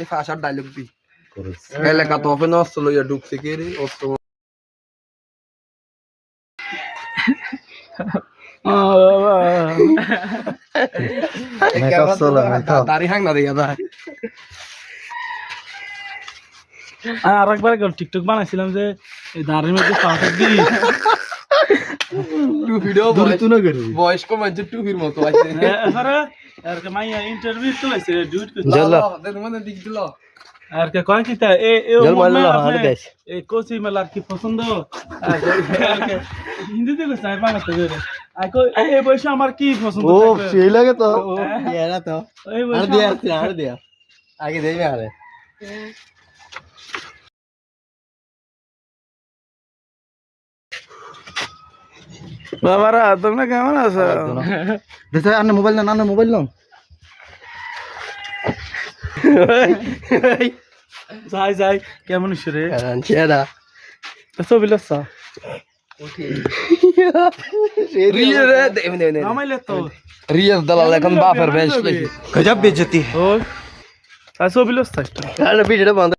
এই ফাঁসার ডায়লগ দি এলাকা তো ওপেন অস্ত্র লইয়া ঢুকছে কে রে অস্ত্র আর একবার টিকটক বানাইছিলাম যে এই দাঁড়ের মধ্যে পাউডার দিই টু ভিডিও তুই না করবি বয়স্ক মানুষের টুপির মতো আছে। এবারে আর কে মাইয়া ইন্টারভিউ তো লাইছে ডিউট করতে জল মানে দিক দিল আর কে কয় কি তা এ এ জল মারলো মনে না, আপনি হার দেশ। এ কোচি মেলার কি পছন্দ আর কে- আর কে হিন্দিতে কইছে আর বাংলাতে কইরে আর কই এই বয়সে আমার কি পছন্দ ও থাকবে? সেই লাগে তো এরা তো এই আর বয়সে দিয়া আমার- আর দিয়া আগে দেবে আরে বাবারা তোমরা কেমন আছো? দেখ আন্ন মোবাইল না আন্ন মোবাইল নাও। যাই যাই কেমন রে? চেহারা ছবি লসা দেম দেম নামাইলে তো। রিয়াজ দালাল এখন বাপের বেশ গজব বেজতি ও আর ছবি লসা আর ভিডিওটা বন্ধ